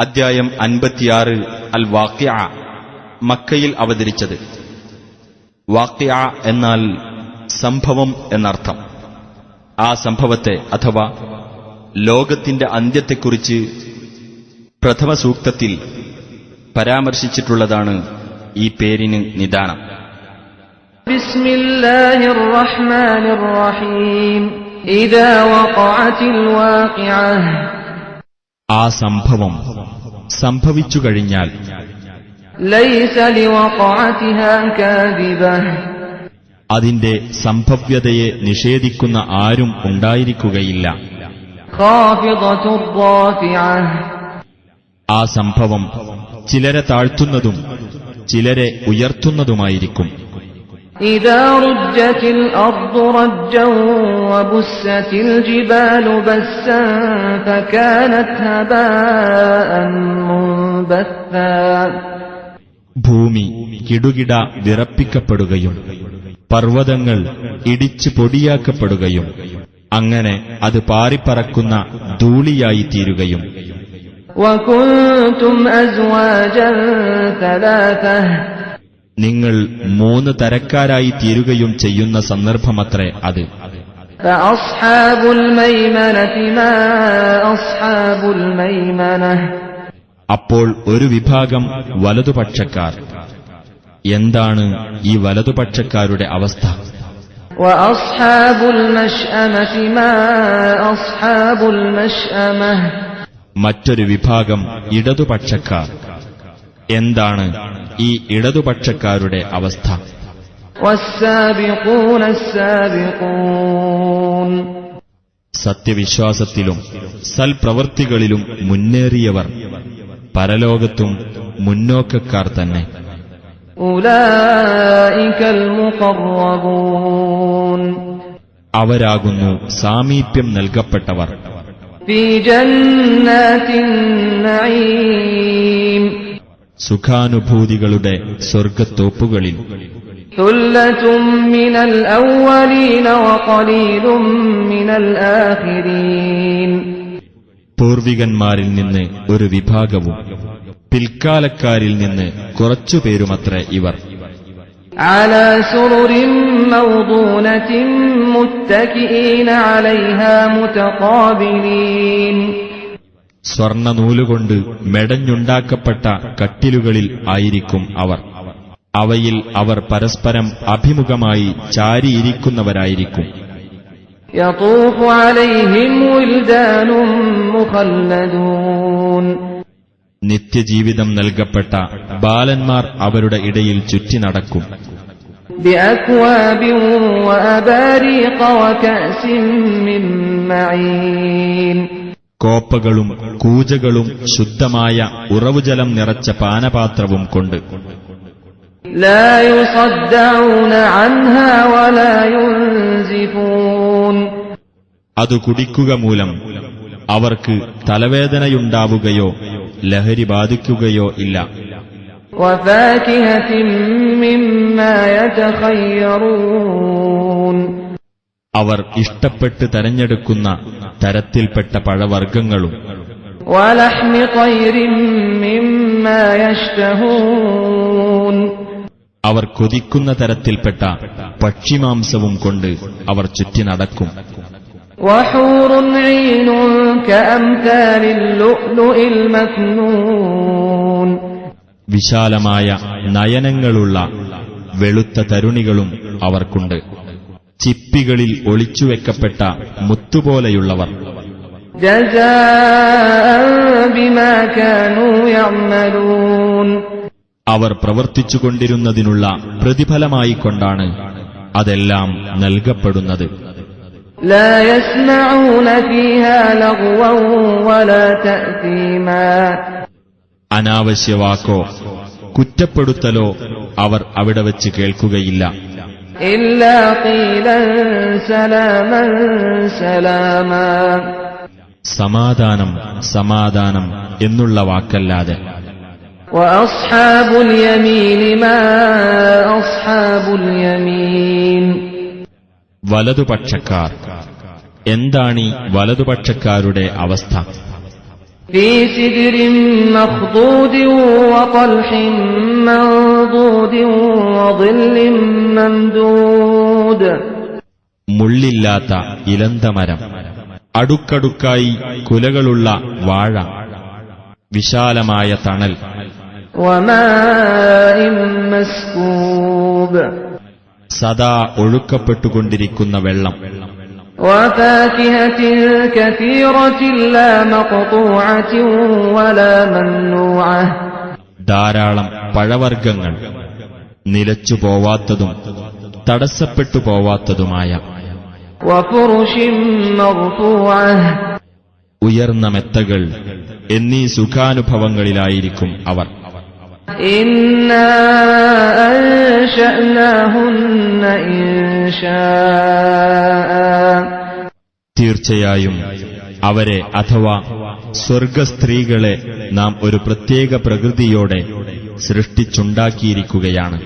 അദ്ധ്യായം അൻപത്തിയാറ് അൽ വാക്യ മക്കയിൽ അവതരിച്ചത്. വാക്യ എന്നാൽ സംഭവം എന്നർത്ഥം. ആ സംഭവത്തെ അഥവാ ലോകത്തിന്റെ അന്ത്യത്തെക്കുറിച്ച് പ്രഥമ സൂക്തത്തിൽ പരാമർശിച്ചിട്ടുള്ളതാണ് ഈ പേരിന് നിദാനം. ബിസ്മില്ലാഹിർ റഹ്മാനിർ റഹീം ഇദാ ആ സംഭവം സംഭവിച്ചു കഴിഞ്ഞാൽ അതിന്റെ സംഭവ്യതയെ നിഷേധിക്കുന്ന ആരും ഉണ്ടായിരിക്കുകയില്ല. ആ സംഭവം ചിലരെ താഴ്ത്തുന്നതും ചിലരെ ഉയർത്തുന്നതുമായിരിക്കും. إذا رجت الأرض رجا وبست الجبال بسا فكانت هباء منبثا ഭൂമി കിടുകിട വിറപ്പിക്കപ്പെടുകയും പർവ്വതങ്ങൾ ഇടിച്ചു പൊടിയാക്കപ്പെടുകയും അങ്ങനെ അത് പാറിപ്പറക്കുന്ന ധൂളിയായി തീരുകയും وكنتم أزواجا ثلاثة നിങ്ങൾ മൂന്ന് തരക്കാരായി തീരുകയും ചെയ്യുന്ന സന്ദർഭമത്രേ അത്. അപ്പോൾ ഒരു വിഭാഗം വലതുപക്ഷക്കാർ. എന്താണ് ഈ വലതുപക്ഷക്കാരുടെ അവസ്ഥ? മറ്റൊരു വിഭാഗം ഇടതുപക്ഷക്കാർ. എന്താണ് ഈ ഇടതുപക്ഷക്കാരുടെ അവസ്ഥ? സത്യവിശ്വാസത്തിലും സൽപ്രവൃത്തികളിലും മുന്നേറിയവർ പരലോകത്തും മുന്നോക്കക്കാർ തന്നെ. അവരാകുന്നു സാമീപ്യം നൽകപ്പെട്ടവർ. ഫീ നഈം. സുഖാനുഭൂതികളുടെ സ്വർഗത്തോപ്പുകളിൽ ثلة من الأولين وقليل من الآخرين പൂർവികന്മാരിൽ നിന്ന് ഒരു വിഭാഗവും പിൽക്കാലക്കാരിൽ നിന്ന് കുറച്ചുപേരുമത്രേ ഇവർ على سرر موضونة متكئين عليها متقابلين സ്വർണനൂലുകൊണ്ട് മെടഞ്ഞുണ്ടാക്കപ്പെട്ട കട്ടിലുകളിൽ ആയിരിക്കും അവർ. അവയിൽ അവർ പരസ്പരം അഭിമുഖമായി ചാരിയിരിക്കുന്നവരായിരിക്കും. നിത്യജീവിതം നൽകപ്പെട്ട ബാലന്മാർ അവരുടെ ഇടയിൽ ചുറ്റി നടക്കും. بأكواب وأباريق وكأس من معين കോപ്പകളും കൂജകളും ശുദ്ധമായ ഉറവുജലം നിറച്ച പാനപാത്രവും കൊണ്ട് لا يصدعون عنها ولا ينزفون അത് കുടിക്കുക മൂലം അവർക്ക് തലവേദനയുണ്ടാവുകയോ ലഹരി ബാധിക്കുകയോ ഇല്ല وفاكهة مما يتخيرون അവർ ഇഷ്ടപ്പെട്ട് തെരഞ്ഞെടുക്കുന്ന തരത്തിൽപ്പെട്ട പഴവർഗങ്ങളും. അവർ കൊതിക്കുന്ന തരത്തിൽപ്പെട്ട പക്ഷിമാംസവും കൊണ്ട് അവർ ചുറ്റി നടക്കും. വിശാലമായ നയനങ്ങളുള്ള വെളുത്ത തരുണികളും അവർക്കുണ്ട്. ചിപ്പികളിൽ ഒളിച്ചുവെക്കപ്പെട്ട മുത്തുപോലെയുള്ളവർ. അവർ പ്രവർത്തിച്ചുകൊണ്ടിരുന്നതിനുള്ള പ്രതിഫലമായി കൊണ്ടാണ് അതെല്ലാം നൽകപ്പെടുന്നത്. അനാവശ്യ വാക്കോ കുറ്റപ്പെടുത്തലോ അവർ അവിടെ വച്ച് കേൾക്കുകയില്ല. സമാധാനം സമാധാനം എന്നുള്ള വാക്കല്ലാതെ. വലതുപക്ഷക്കാർ. എന്താണീ വലതുപക്ഷക്കാരുടെ അവസ്ഥ? في سدر مخضود وطلح منضود وظل ممدود മുള്ളില്ലാത്ത ഇലന്തമരം അടുക്കടുക്കായി കുലകളുള്ള വാഴ വിശാലമായ തണൽ وماء مسكوب സദാ ഒഴുക്കപ്പെട്ടുകൊണ്ടിരിക്കുന്ന വെള്ളം وفاكهة كثيرة لا مقطوعة ولا ممنوعة ധാരാളം പഴവർഗ്ഗങ്ങൾ നിലച്ചു പോവാത്തതും തടസ്സപ്പെട്ടു പോവാത്തതുമായ وفرش مرفوعة ഉയർന്ന മെത്തകൾ എന്നീ സുഖാനുഭവങ്ങളിലായിരിക്കും അവർ إنا أنشأناهن إنشاء തീർച്ചയായും അവരെ അഥവാ സ്വർഗസ്ത്രീകളെ നാം ഒരു പ്രത്യേക പ്രകൃതിയോടെ സൃഷ്ടിച്ചുണ്ടാക്കിയിരിക്കുകയാണ്.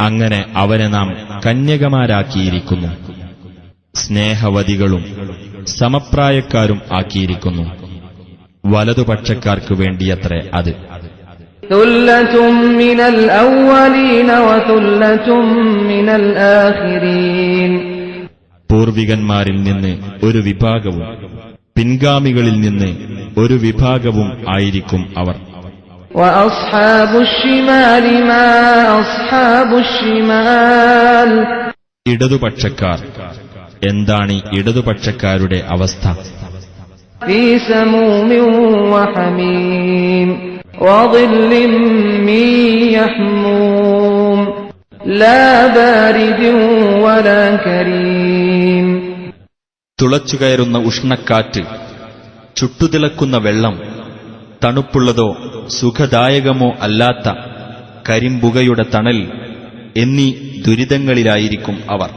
അങ്ങനെ അവരെ നാം കന്യകമാരാക്കിയിരിക്കുന്നു. സ്നേഹവതികളും സമപ്രായക്കാരും ആക്കിയിരിക്കുന്നു. വലതുപക്ഷക്കാർക്കു വേണ്ടിയത്രേ അത്. പൂർവികന്മാരിൽ നിന്ന് ഒരു വിഭാഗവും പിൻഗാമികളിൽ നിന്ന് ഒരു വിഭാഗവും ആയിരിക്കും അവർ. ഇടതുപക്ഷക്കാർ. എന്താണ് ഇടതുപക്ഷക്കാരുടെ അവസ്ഥ? وظل من يحموم لا بارد ولا كريم തുളച്ചുകയറുന്ന ഉഷ്ണക്കാറ്റ് ചുട്ടുതിളക്കുന്ന വെള്ളം തണുപ്പുള്ളതോ സുഖദായകമോ അല്ലാത്ത കരിമ്പുകയുടെ തണൽ എന്നീ ദുരിതങ്ങളിലായിരിക്കും അവർ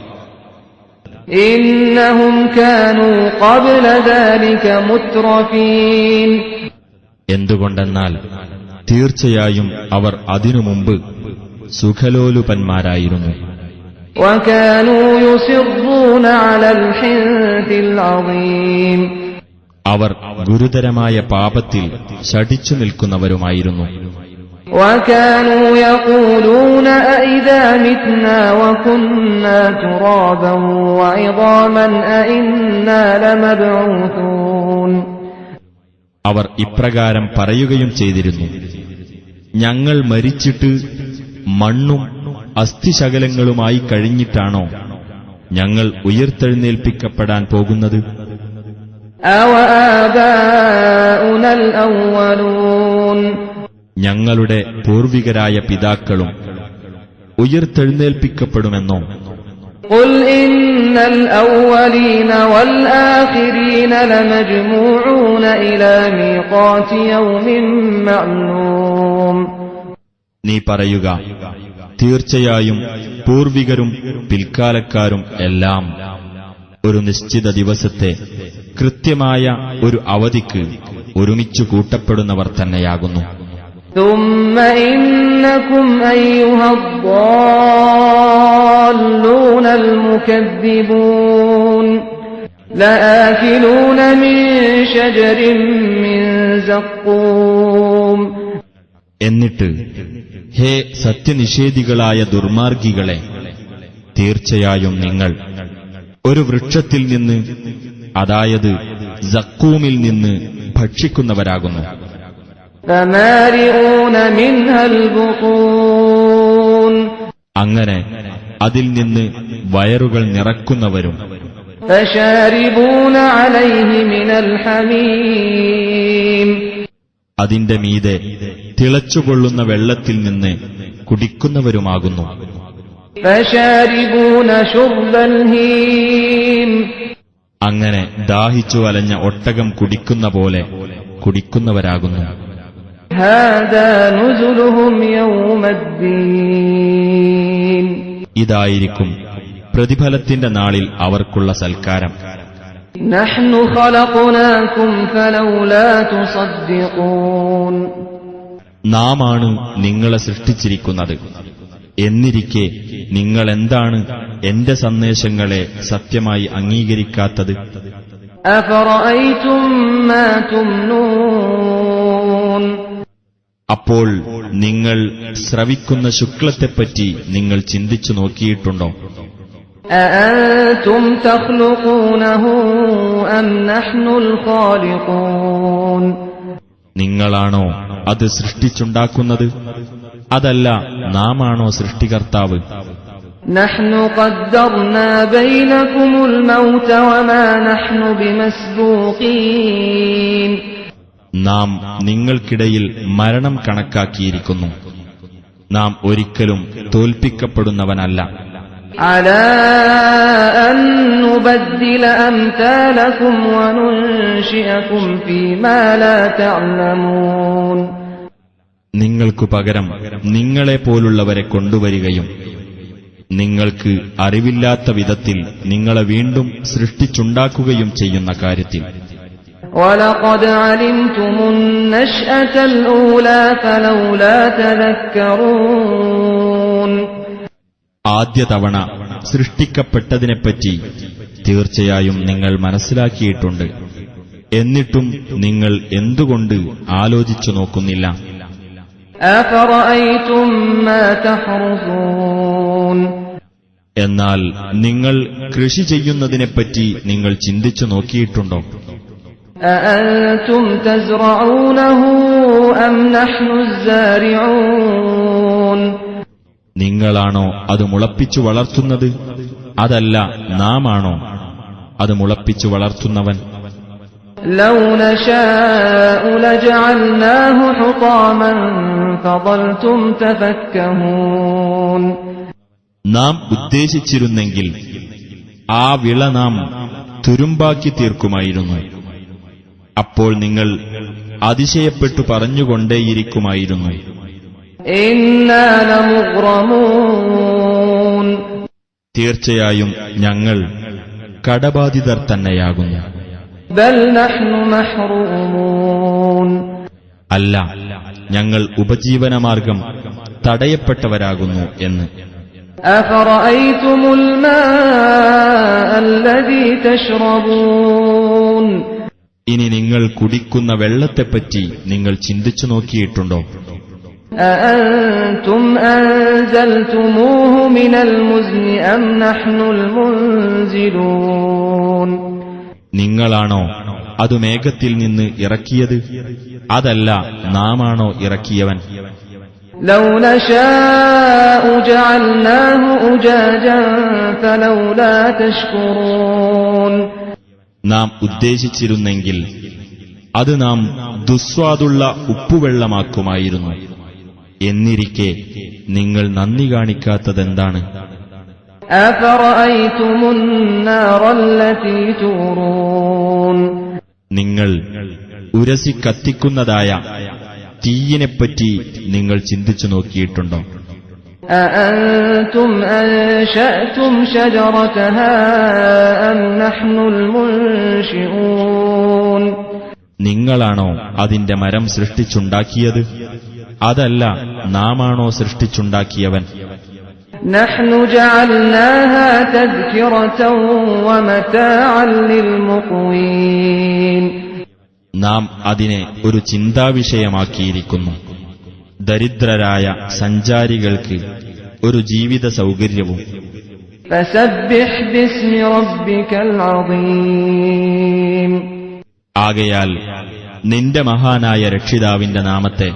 إنهم كانوا قبل ذلك مترفين എന്തുകൊണ്ടെന്നാൽ തീർച്ചയായും അവർ അതിനു മുമ്പ് സുഖലോലുപന്മാരായിരുന്നു وكانوا يصرون على الحنث العظيم അവർ ഗുരുതരമായ പാപത്തിൽ ശടിച്ചു നിൽക്കുന്നവരുമായിരുന്നു وكانوا يقولون أئذا متنا وكنا ترابا وعظاما أئنا لمبعوثون അവർ ഇപ്രകാരം പറയുകയും ചെയ്തിരുന്നു. ഞങ്ങൾ മരിച്ചിട്ട് മണ്ണും അസ്ഥിശകലങ്ങളുമായി കഴിഞ്ഞിട്ടാണോ ഞങ്ങൾ ഉയർത്തെഴുന്നേൽപ്പിക്കപ്പെടാൻ പോകുന്നത്? ഞങ്ങളുടെ പൂർവികരായ പിതാക്കളും ഉയർത്തെഴുന്നേൽപ്പിക്കപ്പെടുമെന്നോ? قل إن الأولين والآخرين لمجموعون إلى ميقات يوم معلوم നീ പറയുക തീർച്ചയായും പൂർവികരും പിൽക്കാലക്കാരും എല്ലാം ഒരു നിശ്ചിത ദിവസത്തെ കൃത്യമായ ഒരു അവധിക്ക് ഒരുമിച്ചു കൂട്ടപ്പെടുന്നവർ തന്നെയാകുന്നു لآكلون من شجر من زقوم എന്നിട്ട് ഹേ സത്യനിഷേധികളായ ദുർമാർഗികളെ തീർച്ചയായും നിങ്ങൾ ഒരു വൃക്ഷത്തിൽ നിന്ന് അതായത് സക്കൂമിൽ നിന്ന് ഭക്ഷിക്കുന്നവരാകുന്നു فمالئون منها البطون അങ്ങനെ അതിൽ നിന്ന് വയറുകൾ നിറക്കുന്നവരും. അതിന്റെ മീതെ തിളച്ചുകൊള്ളുന്ന വെള്ളത്തിൽ നിന്ന് കുടിക്കുന്നവരുമാകുന്നു. അങ്ങനെ ദാഹിച്ചു വലഞ്ഞ ഒട്ടകം കുടിക്കുന്ന പോലെ കുടിക്കുന്നവരാകുന്നു. ഇതായിരിക്കും പ്രതിഫലത്തിന്റെ നാളിൽ അവർക്കുള്ള സൽക്കാരം. നാമാണ് നിങ്ങളെ സൃഷ്ടിച്ചിരിക്കുന്നത്. എന്നിരിക്കെ നിങ്ങളെന്താണ് എന്റെ സന്ദേശങ്ങളെ സത്യമായി അംഗീകരിക്കാത്തത്? അഫറഅയ്തും മാ അപ്പോൾ നിങ്ങൾ ശ്രവിക്കുന്ന ശുക്ലത്തെപ്പറ്റി നിങ്ങൾ ചിന്തിച്ചു നോക്കിയിട്ടുണ്ടോ? നിങ്ങളാണോ അത് സൃഷ്ടിച്ചുണ്ടാക്കുന്നത്? അതല്ല നാം ആണോ സൃഷ്ടികർത്താവ്? നഹ്നു നാം നിങ്ങൾക്കിടയിൽ മരണം കണക്കാക്കിയിരിക്കുന്നു. നാം ഒരിക്കലും തോൽപ്പിക്കപ്പെടുന്നവനല്ല. നിങ്ങൾക്കു പകരം നിങ്ങളെ പോലുള്ളവരെ കൊണ്ടുവരികയും നിങ്ങൾക്ക് അറിവില്ലാത്ത വിധത്തിൽ നിങ്ങളെ വീണ്ടും സൃഷ്ടിച്ചുണ്ടാക്കുകയും ചെയ്യുന്ന കാര്യത്തിൽ ആദ്യ തവണ സൃഷ്ടിക്കപ്പെട്ടതിനെപ്പറ്റി തീർച്ചയായും നിങ്ങൾ മനസ്സിലാക്കിയിട്ടുണ്ട്. എന്നിട്ടും നിങ്ങൾ എന്തുകൊണ്ട് ആലോചിച്ചു നോക്കുന്നില്ല? എന്നാൽ നിങ്ങൾ കൃഷി ചെയ്യുന്നതിനെപ്പറ്റി നിങ്ങൾ ചിന്തിച്ചു നോക്കിയിട്ടുണ്ടോ? أأنتم تزرعونه أم نحن الزارعون നിങ്ങളാണോ അത് മുളപ്പിച്ചു വളർത്തുന്നത് അതല്ല നാമാണോ അത് മുളപ്പിച്ചു വളർത്തുന്നവൻ لو نشاء لجعلناه حطاما فظلتم تفكهون നാം ഉദ്ദേശിച്ചിരുന്നെങ്കിൽ ആ വിള നാം തുരുമ്പാക്കി തീർക്കുമായിരുന്നു അപ്പോൾ നിങ്ങൾ അതിശയപ്പെട്ടു പറഞ്ഞുകൊണ്ടേയിരിക്കുമായിരുന്നു إنا لمغرمون തീർച്ചയായും ഞങ്ങൾ കടബാധിതർ തന്നെയാകുന്നു بل نحن محرومون അല്ല ഞങ്ങൾ ഉപജീവനമാർഗം തടയപ്പെട്ടവരാകുന്നു എന്ന് أفرأيتم الماء الذي تشربون ഇനി നിങ്ങൾ കുടിക്കുന്ന വെള്ളത്തെപ്പറ്റി നിങ്ങൾ ചിന്തിച്ചു നോക്കിയിട്ടുണ്ടോ أأنتم أنزلتموه من المزن أم نحن المنزلون നിങ്ങളാണോ അത് മേഘത്തിൽ നിന്ന് ഇറക്കിയത് അതല്ല നാമാണോ ഇറക്കിയവൻ لو نشاء جعلناه أجاجا فلولا تشكرون നാം ഉദ്ദേശിച്ചിരുന്നെങ്കിൽ അത് നാം ദുസ്വാദുള്ള ഉപ്പുവെള്ളമാക്കുമായിരുന്നു. എന്നിരിക്കെ നിങ്ങൾ നന്ദി കാണിക്കാത്തതെന്താണ് നിങ്ങൾ ഉരസി കത്തിക്കുന്നതായ തീയിനെപ്പറ്റി നിങ്ങൾ ചിന്തിച്ചു നോക്കിയിട്ടുണ്ടോ? أأنتم أنشأتم شجرتها أم نحن المنشئون നിങ്ങളാണോ അതിന്റെ മരം സൃഷ്ടിച്ചുണ്ടാക്കിയത് അതല്ല നാമാണോ സൃഷ്ടിച്ചുണ്ടാക്കിയവൻ نحن جعلناها تذكرة ومتاعا للمقوين നാം അതിനെ ഒരു ചിന്താവിഷയമാക്കിയിരിക്കുന്നു ദരിദ്രരായ സഞ്ചാരികൾക്ക് ഒരു ജീവിത സൗകര്യവും. ആകയാൽ നിന്റെ മഹാനായ രക്ഷിതാവിന്റെ നാമത്തെ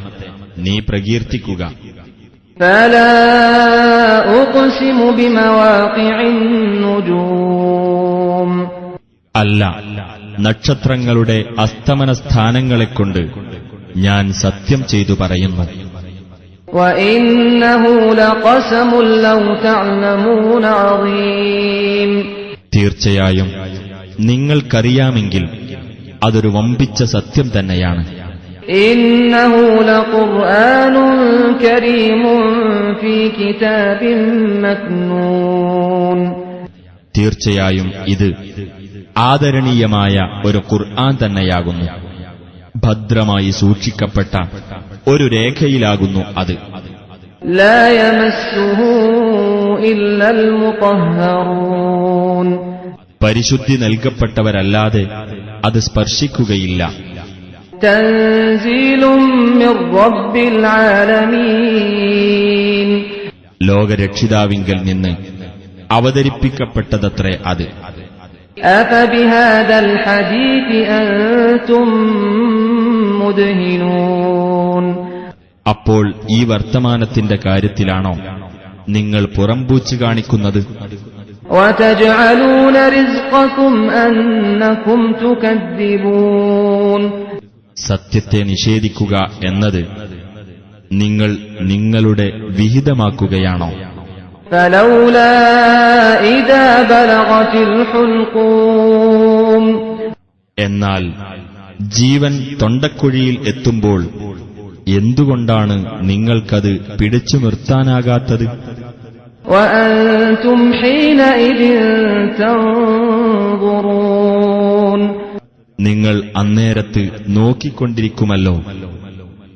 നീ പ്രകീർത്തിക്കുക. അല്ല നക്ഷത്രങ്ങളുടെ അസ്തമന സ്ഥാനങ്ങളെക്കൊണ്ട് ഞാൻ സത്യം ചെയ്തു പറയുന്നു. തീർച്ചയായും നിങ്ങൾക്കറിയാമെങ്കിൽ അതൊരു വമ്പിച്ച സത്യം തന്നെയാണ്. തീർച്ചയായും ഇത് ആദരണീയമായ ഒരു ഖുർആൻ തന്നെയാകുന്നു. ഭദ്രമായി സൂക്ഷിക്കപ്പെട്ട ഒരു രേഖയിലാകുന്നു അത്. പരിശുദ്ധി നൽകപ്പെട്ടവരല്ലാതെ അത് സ്പർശിക്കുകയില്ല. ലോകരക്ഷിതാവിങ്കിൽ നിന്ന് അവതരിപ്പിക്കപ്പെട്ടതത്രേ അത്. അപ്പോൾ ഈ വർത്തമാനത്തിന്റെ കാര്യത്തിലാണോ നിങ്ങൾ പുറംപൂച്ചു കാണിക്കുന്നത്? സത്യത്തെ നിഷേധിക്കുക എന്നത് നിങ്ങൾ നിങ്ങളുടെ വിഹിതമാക്കുകയാണോ? എന്നാൽ ജീവൻ തൊണ്ടക്കുഴിയിൽ എത്തുമ്പോൾ എന്തുകൊണ്ടാണ് നിങ്ങൾക്കത് പിടിച്ചു നിർത്താനാകാത്തത്? നിങ്ങൾ അന്നേരത്ത് നോക്കിക്കൊണ്ടിരിക്കുമല്ലോ.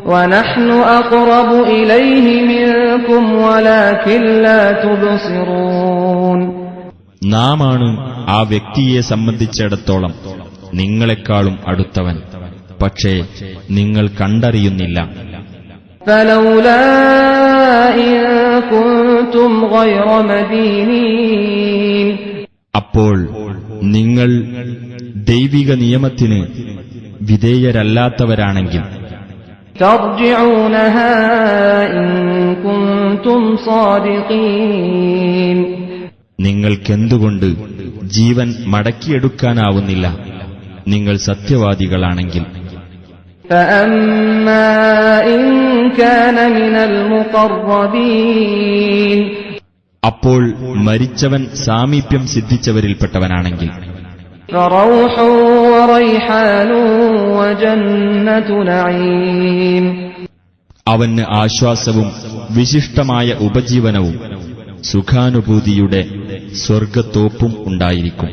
ونحن أقرب إليه منكم ولكن لا تبصرون നാമാണ് ആ വ്യക്തിയെ സംബന്ധിച്ചിടത്തോളം നിങ്ങളെക്കാളും അടുത്തവൻ പക്ഷേ നിങ്ങൾ കണ്ടറിയുന്നില്ല فلولا إن كنتم غير مدينين അപ്പോൾ നിങ്ങൾ ദൈവിക നിയമത്തിന് വിധേയരല്ലാത്തവരാണെങ്കിൽ നിങ്ങൾക്കെന്തുകൊണ്ട് ജീവൻ മടക്കിയെടുക്കാനാവുന്നില്ല? നിങ്ങൾ സത്യവാദികളാണെങ്കിൽ. അപ്പോൾ മരിച്ചവൻ സാമീപ്യം സിദ്ധിച്ചവരിൽപ്പെട്ടവനാണെങ്കിൽ. فروح وريحان وجنة نعيم അവന് ആശ്വാസവും വിശിഷ്ടമായ ഉപജീവനവും സുഖാനുഭൂതിയുടെ സ്വർഗത്തോപ്പും ഉണ്ടായിരിക്കും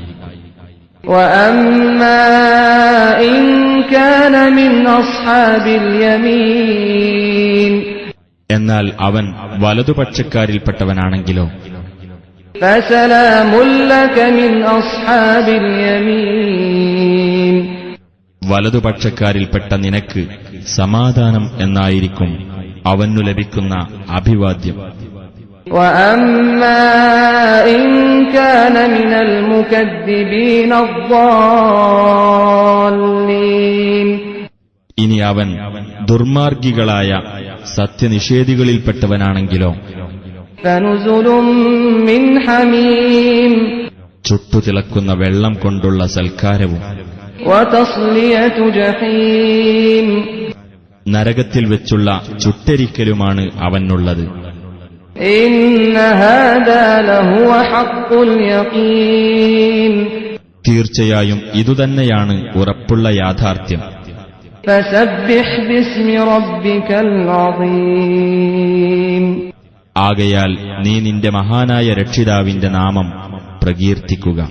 وأما إن كان من أصحاب اليمين എന്നാൽ അവൻ വലതുപക്ഷക്കാരിൽപ്പെട്ടവനാണെങ്കിലോ فسلام لك من أصحاب اليمين വലതുപക്ഷക്കാരിൽപ്പെട്ട നിനക്ക് സമാധാനം എന്നായിരിക്കും അവനു ലഭിക്കുന്ന അഭിവാദ്യം. ഇനി അവൻ ദുർമാർഗികളായ സത്യനിഷേധികളിൽപ്പെട്ടവനാണെങ്കിലോ? ചുട്ടുതിളക്കുന്ന വെള്ളം കൊണ്ടുള്ള സൽക്കാരവും നരകത്തിൽ വെച്ചുള്ള ചുട്ടരിക്കലുമാണ് അവനുള്ളത്. തീർച്ചയായും ഇതുതന്നെയാണ് ഉറപ്പുള്ള യാഥാർത്ഥ്യം. ആകയാൽ നീ നിന്റെ മഹാനായ രക്ഷിതാവിന്റെ നാമം പ്രകീർത്തിക്കുക.